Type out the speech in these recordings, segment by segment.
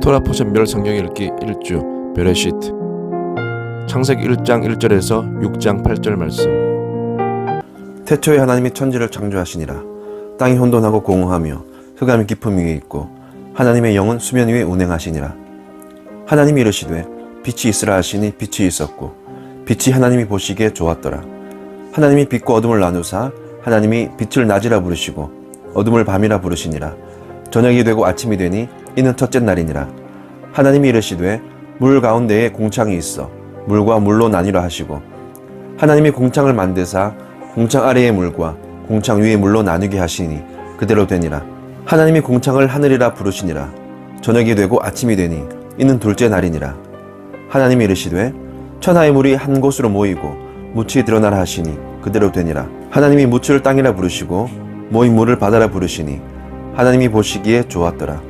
토라 포션 멸 성경 읽기 1주 베레시트. 창세기 1장 1절에서 6장 8절 말씀. 태초에 하나님이 천지를 창조하시니라. 땅이 혼돈하고 공허하며 흑암이 깊음 위에 있고 하나님의 영은 수면 위에 운행하시니라. 하나님이 이르시되 빛이 있으라 하시니 빛이 있었고 빛이 하나님이 보시기에 좋았더라. 하나님이 빛과 어둠을 나누사 하나님이 빛을 낮이라 부르시고 어둠을 밤이라 부르시니라. 저녁이 되고 아침이 되니 이는 첫째 날이니라 하나님이 이르시되 물 가운데에 공창이 있어 물과 물로 나뉘라 하시고 하나님이 공창을 만드사 공창 아래의 물과 공창 위의 물로 나누게 하시니 그대로 되니라. 하나님이 공창을 하늘이라 부르시니라. 저녁이 되고 아침이 되니 이는 둘째 날이니라. 하나님이 이르시되 천하의 물이 한 곳으로 모이고 묻이 드러나라 하시니 그대로 되니라. 하나님이 묻을 땅이라 부르시고 모인 물을 바다라 부르시니 하나님이 보시기에 좋았더라.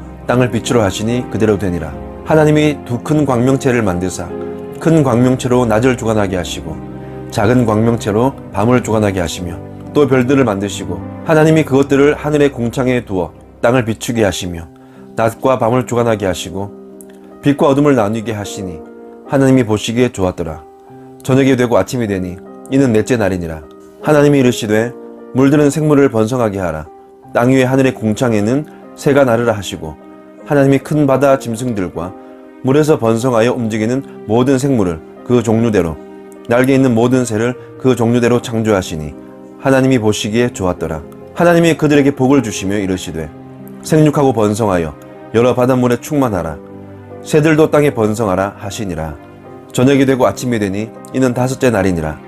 땅을 빛으로 하시니 그대로 되니라. 하나님이 두 큰 광명체를 만드사 큰 광명체로 낮을 주관하게 하시고 작은 광명체로 밤을 주관하게 하시며 또 별들을 만드시고 하나님이 그것들을 하늘의 공창에 두어 땅을 비추게 하시며 낮과 밤을 주관하게 하시고 빛과 어둠을 나누게 하시니 하나님이 보시기에 좋았더라. 저녁이 되고 아침이 되니 이는 넷째 날이니라. 하나님이 이르시되 물드는 생물을 번성하게 하라. 땅 위의 하늘의 공창에는 새가 나르라 하시고 하나님이 큰 바다 짐승들과 물에서 번성하여 움직이는 모든 생물을 그 종류대로 날개 있는 모든 새를 그 종류대로 창조하시니 하나님이 보시기에 좋았더라. 하나님이 그들에게 복을 주시며 이르시되 생육하고 번성하여 여러 바닷물에 충만하라. 새들도 땅에 번성하라 하시니라. 저녁이 되고 아침이 되니 이는 다섯째 날이니라.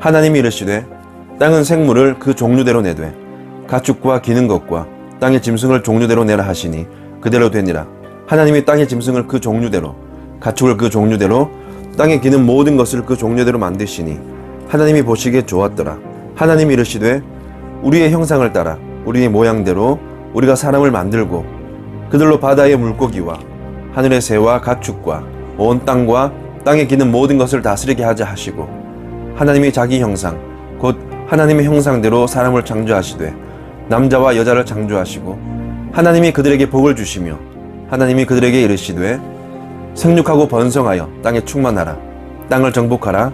하나님이 이르시되 땅은 생물을 그 종류대로 내되 가축과 기는 것과 땅의 짐승을 종류대로 내라 하시니 그대로 되니라. 하나님이 땅의 짐승을 그 종류대로 가축을 그 종류대로 땅에 기는 모든 것을 그 종류대로 만드시니 하나님이 보시기에 좋았더라. 하나님이 이르시되 우리의 형상을 따라 우리의 모양대로 우리가 사람을 만들고 그들로 바다의 물고기와 하늘의 새와 가축과 온 땅과 땅에 기는 모든 것을 다스리게 하자 하시고 하나님이 자기 형상 곧 하나님의 형상대로 사람을 창조하시되 남자와 여자를 창조하시고 하나님이 그들에게 복을 주시며 하나님이 그들에게 이르시되 생육하고 번성하여 땅에 충만하라. 땅을 정복하라.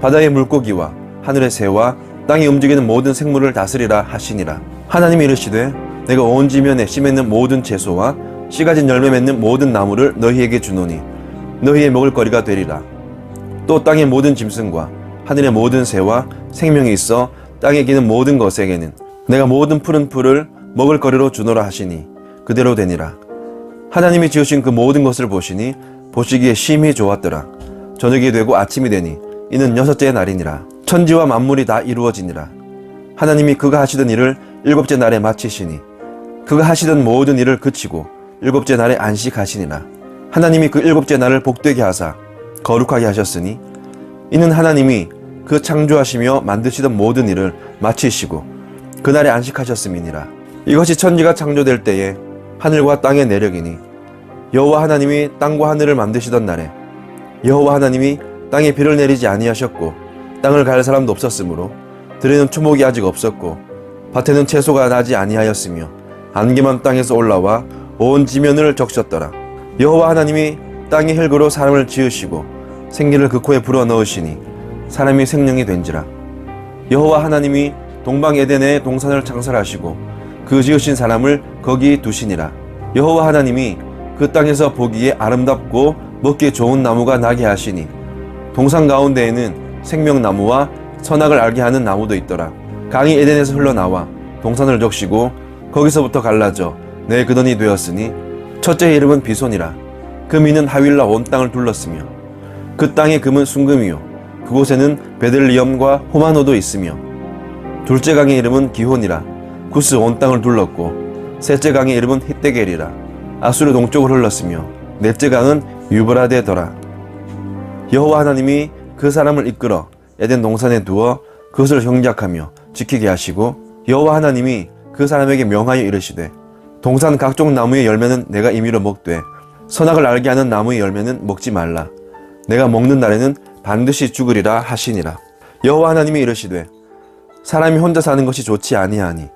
바다의 물고기와 하늘의 새와 땅에 움직이는 모든 생물을 다스리라 하시니라. 하나님이 이르시되 내가 온 지면에 씨 맺는 모든 채소와 씨 가진 열매 맺는 모든 나무를 너희에게 주노니 너희의 먹을 거리가 되리라. 또 땅의 모든 짐승과 하늘의 모든 새와 생명이 있어 땅에 기는 모든 것에게는 내가 모든 푸른 풀을 먹을 거리로 주노라 하시니 그대로 되니라 하나님이 지으신 그 모든 것을 보시니 보시기에 심히 좋았더라. 저녁이 되고 아침이 되니 이는 여섯째 날이니라. 천지와 만물이 다 이루어지니라. 하나님이 그가 하시던 일을 일곱째 날에 마치시니 그가 하시던 모든 일을 그치고 일곱째 날에 안식하시니라. 하나님이 그 일곱째 날을 복되게 하사 거룩하게 하셨으니 이는 하나님이 그 창조하시며 만드시던 모든 일을 마치시고 그날에 안식하셨음이니라. 이것이 천지가 창조될 때에 하늘과 땅의 내력이니 여호와 하나님이 땅과 하늘을 만드시던 날에 여호와 하나님이 땅에 비를 내리지 아니하셨고 땅을 갈 사람도 없었으므로 들에는 추목이 아직 없었고 밭에는 채소가 나지 아니하였으며 안개만 땅에서 올라와 온 지면을 적셨더라. 여호와 하나님이 땅의 흙으로 사람을 지으시고 생기를 그 코에 불어 넣으시니 사람이 생명이 된지라. 여호와 하나님이 동방 에덴에 동산을 창설하시고 그 지으신 사람을 거기 두시니라 여호와 하나님이 그 땅에서 보기에 아름답고 먹기에 좋은 나무가 나게 하시니 동산 가운데에는 생명나무와 선악을 알게 하는 나무도 있더라. 강이 에덴에서 흘러나와 동산을 적시고 거기서부터 갈라져 내 근원이 되었으니 첫째 이름은 비손이라. 그 미는 하윌라 온 땅을 둘렀으며 그 땅의 금은 순금이요 그곳에는 베들리엄과 호마노도 있으며 둘째 강의 이름은 기혼이라. 구스 온 땅을 둘렀고 셋째 강의 이름은 히데겔이라. 아수르 동쪽을 흘렀으며 넷째 강은 유브라데더라. 여호와 하나님이 그 사람을 이끌어 에덴 동산에 두어 그것을 경작하며 지키게 하시고 여호와 하나님이 그 사람에게 명하여 이르시되 동산 각종 나무의 열매는 내가 임의로 먹되 선악을 알게 하는 나무의 열매는 먹지 말라. 내가 먹는 날에는 반드시 죽으리라 하시니라. 여호와 하나님이 이르시되 사람이 혼자 사는 것이 좋지 아니하니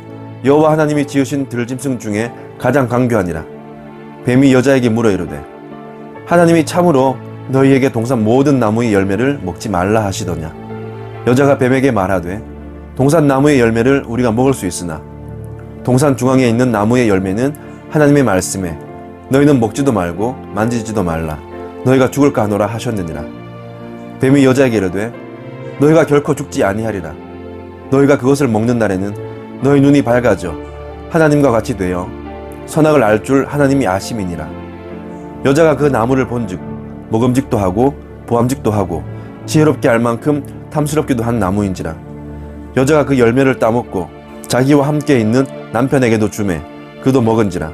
여호와 하나님이 지으신 들짐승 중에 가장 강교하니라. 뱀이 여자에게 물어 이르되 하나님이 참으로 너희에게 동산 모든 나무의 열매를 먹지 말라 하시더냐? 여자가 뱀에게 말하되 동산 나무의 열매를 우리가 먹을 수 있으나 동산 중앙에 있는 나무의 열매는 하나님의 말씀에 너희는 먹지도 말고 만지지도 말라. 너희가 죽을까 하노라 하셨느니라. 뱀이 여자에게 이르되 너희가 결코 죽지 아니하리라. 너희가 그것을 먹는 날에는 너희 눈이 밝아져 하나님과 같이 되어 선악을 알 줄 하나님이 아심이니라. 여자가 그 나무를 본즉 먹음직도 하고 보암직도 하고 지혜롭게 알 만큼 탐스럽기도 한 나무인지라. 여자가 그 열매를 따먹고 자기와 함께 있는 남편에게도 주매 그도 먹은지라.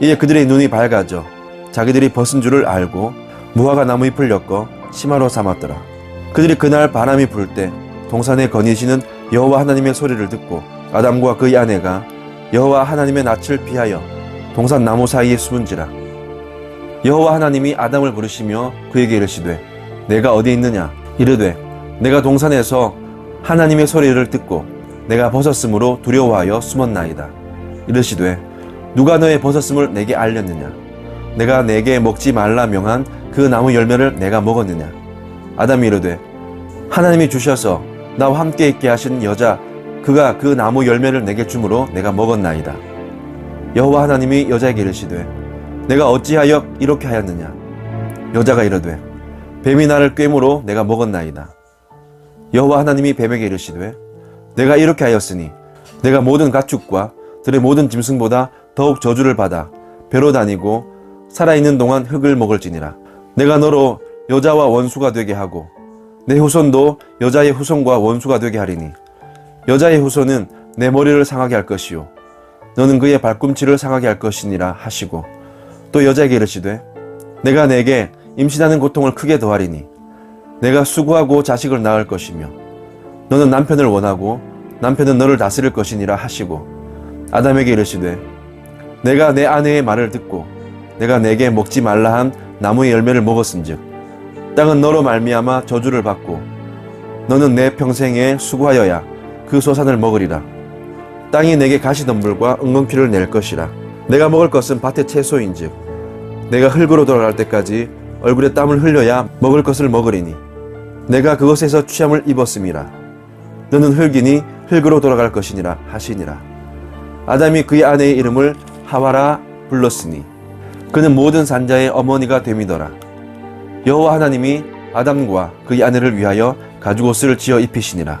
이에 그들의 눈이 밝아져 자기들이 벗은 줄을 알고 무화과 나무 잎을 엮어 치마로 삼았더라. 그들이 그날 바람이 불 때 동산에 거니시는 여호와 하나님의 소리를 듣고 아담과 그의 아내가 여호와 하나님의 낯을 피하여 동산 나무 사이에 숨은지라. 여호와 하나님이 아담을 부르시며 그에게 이르시되 내가 어디 있느냐? 이르되 내가 동산에서 하나님의 소리를 듣고 내가 벗었으므로 두려워하여 숨었나이다. 이르시되 누가 너의 벗었음을 내게 알렸느냐? 내가 내게 먹지 말라 명한 그 나무 열매를 내가 먹었느냐? 아담이 이르되 하나님이 주셔서 나와 함께 있게 하신 여자 그가 그 나무 열매를 내게 주므로 내가 먹었나이다. 여호와 하나님이 여자에게 이르시되 내가 어찌하여 이렇게 하였느냐? 여자가 이르되 뱀이 나를 꿰므로 내가 먹었나이다. 여호와 하나님이 뱀에게 이르시되 내가 이렇게 하였으니 내가 모든 가축과 들의 모든 짐승보다 더욱 저주를 받아 배로 다니고 살아있는 동안 흙을 먹을지니라. 내가 너로 여자와 원수가 되게 하고 내 후손도 여자의 후손과 원수가 되게 하리니 여자의 후손은 내 머리를 상하게 할 것이요. 너는 그의 발꿈치를 상하게 할 것이니라 하시고 또 여자에게 이르시되 내가 내게 임신하는 고통을 크게 더하리니 내가 수고하고 자식을 낳을 것이며 너는 남편을 원하고 남편은 너를 다스릴 것이니라 하시고 아담에게 이르시되 내가 내 아내의 말을 듣고 내가 내게 먹지 말라 한 나무의 열매를 먹었은즉 땅은 너로 말미암아 저주를 받고 너는 내 평생에 수고하여야 그 소산을 먹으리라. 땅이 내게 가시덤불과 엉겅퀴를 낼 것이라. 내가 먹을 것은 밭의 채소인즉 내가 흙으로 돌아갈 때까지 얼굴에 땀을 흘려야 먹을 것을 먹으리니 내가 그것에서 취함을 입었음이라. 너는 흙이니 흙으로 돌아갈 것이니라 하시니라. 아담이 그의 아내의 이름을 하와라 불렀으니 그는 모든 산자의 어머니가 됨이더라. 여호와 하나님이 아담과 그의 아내를 위하여 가죽옷을 지어 입히시니라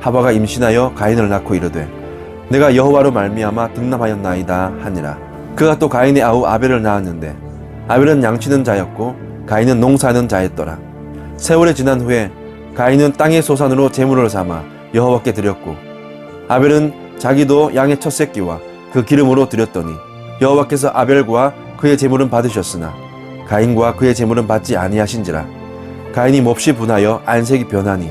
하와가 임신하여 가인을 낳고 이르되 내가 여호와로 말미암아 등남하였나이다 하니라. 그가 또 가인의 아우 아벨을 낳았는데 아벨은 양치는 자였고 가인은 농사하는 자였더라. 세월이 지난 후에 가인은 땅의 소산으로 제물을 삼아 여호와께 드렸고 아벨은 자기도 양의 첫 새끼와 그 기름으로 드렸더니 여호와께서 아벨과 그의 제물은 받으셨으나 가인과 그의 제물은 받지 아니하신지라. 가인이 몹시 분하여 안색이 변하니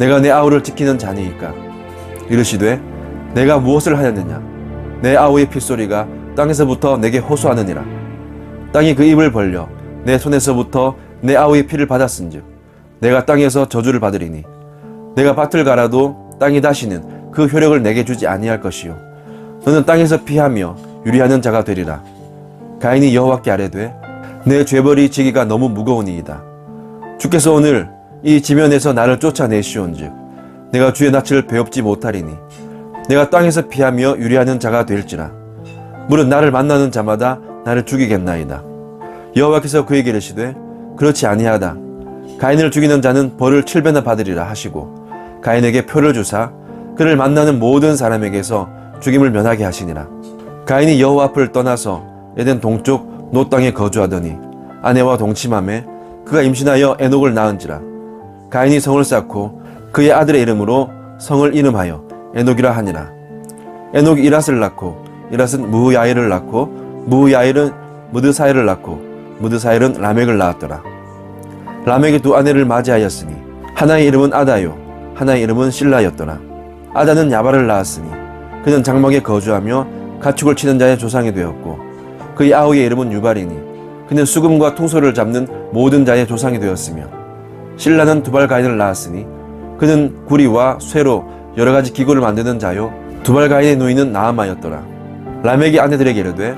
내가 내 아우를 지키는 자니이까. 이르시되 내가 무엇을 하였느냐? 내 아우의 핏소리가 땅에서부터 내게 호소하느니라. 땅이 그 입을 벌려 내 손에서부터 내 아우의 피를 받았은즉 내가 땅에서 저주를 받으리니 내가 밭을 갈아도 땅이 다시는 그 효력을 내게 주지 아니할 것이요. 너는 땅에서 피하며 유리하는 자가 되리라. 가인이 여호와께 아뢰되 내 죄벌이 지기가 너무 무거우니이다. 주께서 오늘 이 지면에서 나를 쫓아내시온즉 내가 주의 낯을 배웁지 못하리니 내가 땅에서 피하며 유리하는 자가 될지라. 물은 나를 만나는 자마다 나를 죽이겠나이다. 여호와께서 그에게 이르시되 그렇지 아니하다. 가인을 죽이는 자는 벌을 7배나 받으리라 하시고 가인에게 표를 주사 그를 만나는 모든 사람에게서 죽임을 면하게 하시니라. 가인이 여호와 앞을 떠나서 에덴 동쪽 노 땅에 거주하더니 아내와 동침함에 그가 임신하여 에녹을 낳은지라 가인이 성을 쌓고 그의 아들의 이름으로 성을 이름하여 에녹이라 하니라. 에녹이 이랏을 낳고 이랏은 무야일을 낳고 무야일은 무드사일을 낳고 무드사일은 라멕을 낳았더라. 라멕이 두 아내를 맞이하였으니 하나의 이름은 아다요 하나의 이름은 실라였더라. 아다는 야발을 낳았으니 그는 장막에 거주하며 가축을 치는 자의 조상이 되었고 그의 아우의 이름은 유발이니 그는 수금과 통소를 잡는 모든 자의 조상이 되었으며 신라는 두발 가인을 낳았으니 그는 구리와 쇠로 여러 가지 기구를 만드는 자요 두발 가인의 누이는 나아마였더라. 라멕이 아내들에게 이르되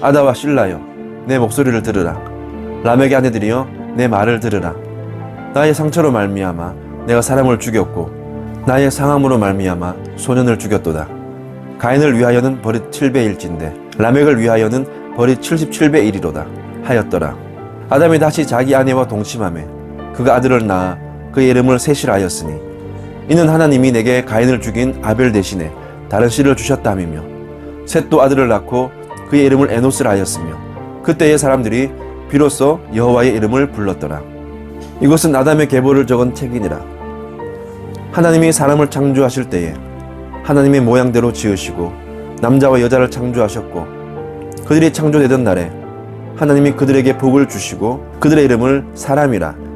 아다와 신라여 내 목소리를 들으라. 라멕의 아내들이여 내 말을 들으라. 나의 상처로 말미암아 내가 사람을 죽였고 나의 상함으로 말미암아 소년을 죽였도다. 가인을 위하여는 벌이 7배일진데 라멕을 위하여는 벌이 77배 일이로다 하였더라. 아담이 다시 자기 아내와 동침함에 그가 아들을 낳아 그의 이름을 셋이라 하였으니 이는 하나님이 내게 가인을 죽인 아벨 대신에 다른 씨를 주셨다함이며 셋도 아들을 낳고 그의 이름을 에노스라 하였으며 그때의 사람들이 비로소 여호와의 이름을 불렀더라. 이것은 아담의 계보를 적은 책이니라. 하나님이 사람을 창조하실 때에 하나님의 모양대로 지으시고 남자와 여자를 창조하셨고 그들이 창조되던 날에 하나님이 그들에게 복을 주시고 그들의 이름을 사람이라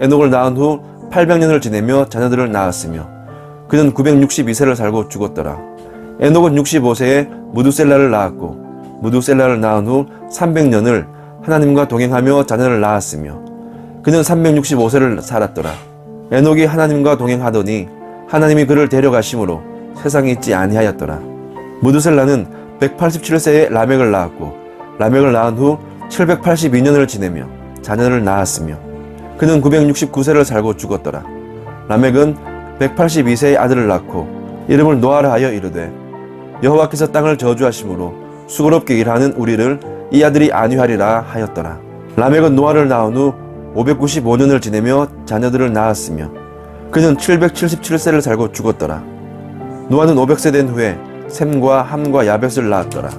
에녹을 낳은 후 800년을 지내며 자녀들을 낳았으며 그는 962세를 살고 죽었더라. 에녹은 65세에 무두셀라를 낳았고 무두셀라를 낳은 후 300년을 하나님과 동행하며 자녀를 낳았으며 그는 365세를 살았더라. 에녹이 하나님과 동행하더니 하나님이 그를 데려가심으로 세상에 있지 아니하였더라. 무두셀라는 187세에 라멕을 낳았고 라멕을 낳은 후 782년을 지내며 자녀를 낳았으며 그는 969세를 살고 죽었더라. 라멕은 182세의 아들을 낳고 이름을 노아라 하여 이르되 여호와께서 땅을 저주하심으로 수고롭게 일하는 우리를 이 아들이 안위하리라 하였더라. 라멕은 노아를 낳은 후 595년을 지내며 자녀들을 낳았으며 그는 777세를 살고 죽었더라. 노아는 500세 된 후에 샘과 함과 야벳을 낳았더라.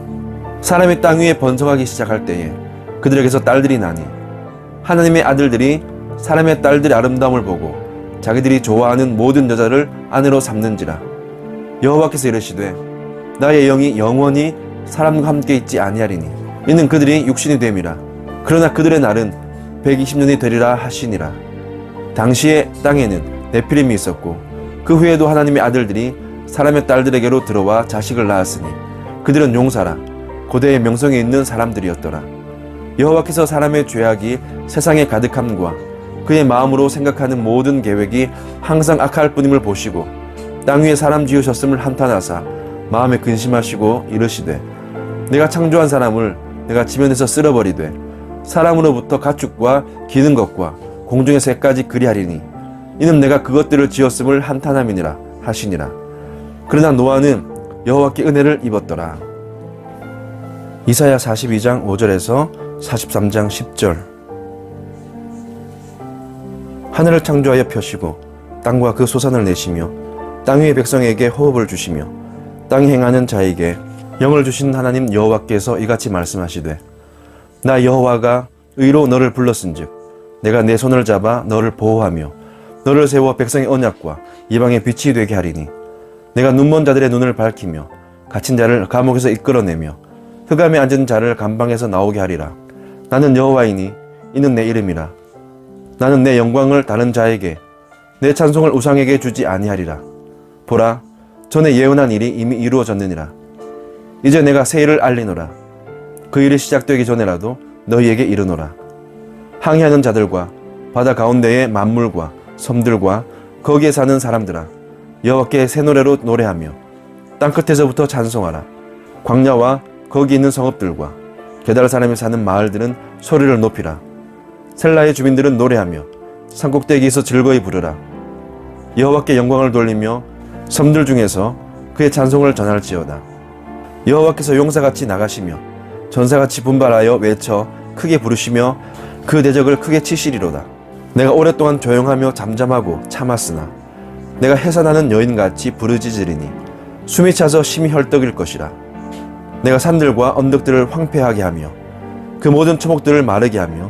사람이 땅 위에 번성하기 시작할 때에 그들에게서 딸들이 나니 하나님의 아들들이 사람의 딸들의 아름다움을 보고 자기들이 좋아하는 모든 여자를 아내로 삼는지라. 여호와께서 이르시되 나의 영이 영원히 사람과 함께 있지 아니하리니 이는 그들이 육신이 됨이라. 그러나 그들의 날은 120년이 되리라 하시니라. 당시에 땅에는 네피림이 있었고 그 후에도 하나님의 아들들이 사람의 딸들에게로 들어와 자식을 낳았으니 그들은 용사라. 고대의 명성이 있는 사람들이었더라. 여호와께서 사람의 죄악이 세상에 가득함과 그의 마음으로 생각하는 모든 계획이 항상 악할 뿐임을 보시고 땅 위에 사람 지으셨음을 한탄하사 마음에 근심하시고 이르시되 내가 창조한 사람을 내가 지면에서 쓸어버리되 사람으로부터 가축과 기는 것과 공중의 새까지 그리하리니 이는 내가 그것들을 지었음을 한탄함이니라 하시니라. 그러나 노아는 여호와께 은혜를 입었더라. 이사야 42장 5절에서 43장 10절 하늘을 창조하여 펴시고 땅과 그 소산을 내시며 땅 위의 백성에게 호흡을 주시며 땅에 행하는 자에게 영을 주신 하나님 여호와께서 이같이 말씀하시되 나 여호와가 의로 너를 불렀은즉 내가 내 손을 잡아 너를 보호하며 너를 세워 백성의 언약과 이방의 빛이 되게 하리니 내가 눈먼 자들의 눈을 밝히며 갇힌 자를 감옥에서 이끌어내며 흑암에 앉은 자를 감방에서 나오게 하리라. 나는 여호와이니 이는 내 이름이라 나는 내 영광을 다른 자에게 내 찬송을 우상에게 주지 아니하리라. 보라 전에 예언한 일이 이미 이루어졌느니라. 이제 내가 새 일을 알리노라. 그 일이 시작되기 전에라도 너희에게 이르노라. 항해하는 자들과 바다 가운데의 만물과 섬들과 거기에 사는 사람들아 여호와께 새 노래로 노래하며 땅 끝에서부터 찬송하라. 광야와 거기 있는 성읍들과 게달 사람이 사는 마을들은 소리를 높이라 셀라의 주민들은 노래하며 산꼭대기에서 즐거이 부르라. 여호와께 영광을 돌리며 섬들 중에서 그의 찬송을 전할지어다. 여호와께서 용사같이 나가시며 전사같이 분발하여 외쳐 크게 부르시며 그 대적을 크게 치시리로다. 내가 오랫동안 조용하며 잠잠하고 참았으나 내가 해산하는 여인같이 부르짖으리니 숨이 차서 심히 헐떡일 것이라. 내가 산들과 언덕들을 황폐하게 하며 그 모든 초목들을 마르게 하며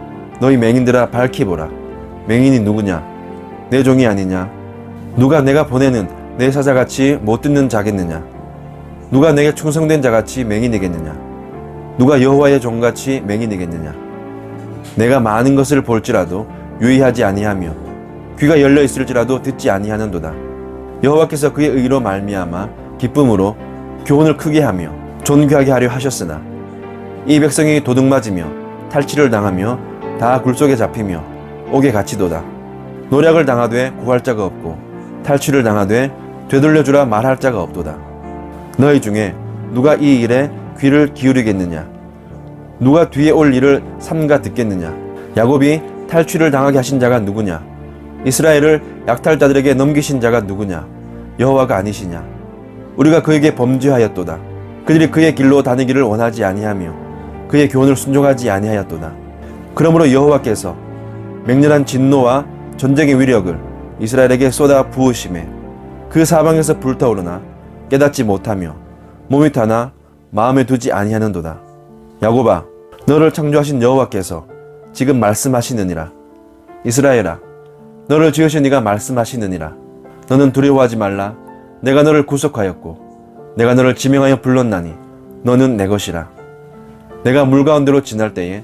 너희 맹인들아 밝히 보라. 맹인이 누구냐? 내 종이 아니냐? 누가 내가 보내는 내 사자같이 못 듣는 자겠느냐? 누가 내게 충성된 자같이 맹인이겠느냐? 누가 여호와의 종같이 맹인이겠느냐? 내가 많은 것을 볼지라도 유의하지 아니하며 귀가 열려 있을지라도 듣지 아니하는도다. 여호와께서 그의 의로 말미암아 기쁨으로 교훈을 크게 하며 존귀하게 하려 하셨으나 이 백성이 도둑맞으며 탈취를 당하며 다 굴속에 잡히며 옥에 갇히도다. 노략을 당하되 구할 자가 없고 탈취를 당하되 되돌려주라 말할 자가 없도다. 너희 중에 누가 이 일에 귀를 기울이겠느냐? 누가 뒤에 올 일을 삼가 듣겠느냐? 야곱이 탈취를 당하게 하신 자가 누구냐? 이스라엘을 약탈자들에게 넘기신 자가 누구냐? 여호와가 아니시냐? 우리가 그에게 범죄하였도다. 그들이 그의 길로 다니기를 원하지 아니하며 그의 교훈을 순종하지 아니하였도다 그러므로 여호와께서 맹렬한 진노와 전쟁의 위력을 이스라엘에게 쏟아 부으심에 그 사방에서 불타오르나 깨닫지 못하며 몸이 타나 마음에 두지 아니하는도다. 야곱아 너를 창조하신 여호와께서 지금 말씀하시느니라. 이스라엘아 너를 지으신 이가 말씀하시느니라. 너는 두려워하지 말라. 내가 너를 구속하였고 내가 너를 지명하여 불렀나니 너는 내 것이라. 내가 물 가운데로 지날 때에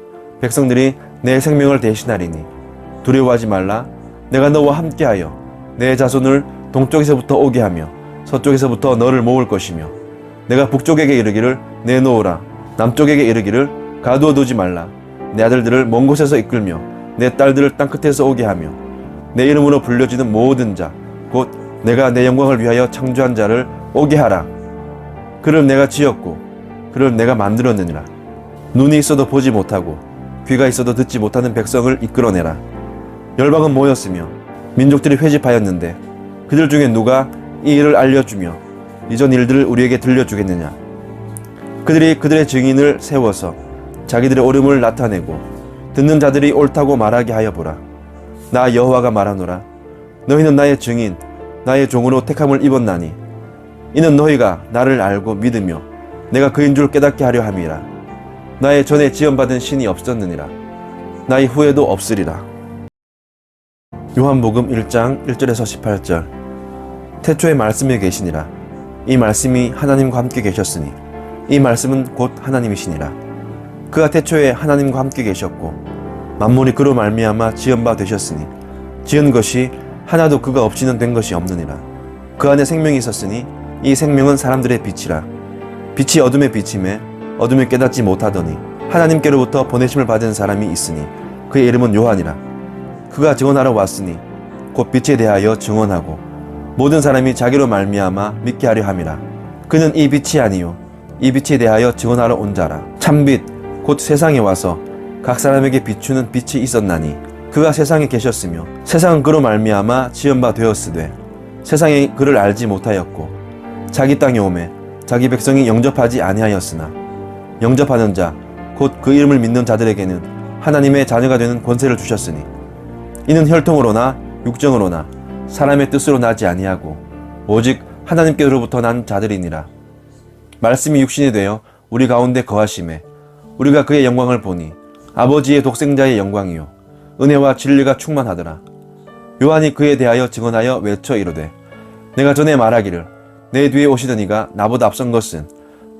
백성들이 내 생명을 대신하리니 두려워하지 말라. 내가 너와 함께하여 내 자손을 동쪽에서부터 오게 하며 서쪽에서부터 너를 모을 것이며 내가 북쪽에게 이르기를 내놓으라. 남쪽에게 이르기를 가두어 두지 말라. 내 아들들을 먼 곳에서 이끌며 내 딸들을 땅 끝에서 오게 하며 내 이름으로 불려지는 모든 자 곧 내가 내 영광을 위하여 창조한 자를 오게 하라. 그를 내가 지었고 그를 내가 만들었느니라. 눈이 있어도 보지 못하고 귀가 있어도 듣지 못하는 백성을 이끌어내라. 열방은 모였으며 민족들이 회집하였는데 그들 중에 누가 이 일을 알려주며 이전 일들을 우리에게 들려주겠느냐? 그들이 그들의 증인을 세워서 자기들의 옳음을 나타내고 듣는 자들이 옳다고 말하게 하여 보라. 나 여호와가 말하노라. 너희는 나의 증인 나의 종으로 택함을 입었나니 이는 너희가 나를 알고 믿으며 내가 그인 줄 깨닫게 하려 함이라 나의 전에 지원받은 신이 없었느니라. 나의 후에도 없으리라. 요한복음 1장 1절에서 18절. 태초에 말씀이 계시니라. 이 말씀이 하나님과 함께 계셨으니 이 말씀은 곧 하나님이시니라. 그가 태초에 하나님과 함께 계셨고 만물이 그로 말미암아 지은 바 되셨으니 지은 것이 하나도 그가 없이는 된 것이 없느니라. 그 안에 생명이 있었으니 이 생명은 사람들의 빛이라. 빛이 어둠에 비침에 어둠을 깨닫지 못하더니 하나님께로부터 보내심을 받은 사람이 있으니 그의 이름은 요한이라. 그가 증언하러 왔으니 곧 빛에 대하여 증언하고 모든 사람이 자기로 말미암아 믿게 하려 함이라. 그는 이 빛이 아니요 이 빛에 대하여 증언하러 온 자라. 참빛 곧 세상에 와서 각 사람에게 비추는 빛이 있었나니 그가 세상에 계셨으며 세상은 그로 말미암아 지은 바 되었으되 세상이 그를 알지 못하였고 자기 땅에 오매 자기 백성이 영접하지 아니하였으나 영접하는 자 곧 그 이름을 믿는 자들에게는 하나님의 자녀가 되는 권세를 주셨으니 이는 혈통으로나 육정으로나 사람의 뜻으로 나지 아니하고 오직 하나님께로부터 난 자들이니라. 말씀이 육신이 되어 우리 가운데 거하심에 우리가 그의 영광을 보니 아버지의 독생자의 영광이요. 은혜와 진리가 충만하더라. 요한이 그에 대하여 증언하여 외쳐 이르되 내가 전에 말하기를 내 뒤에 오시던 이가 나보다 앞선 것은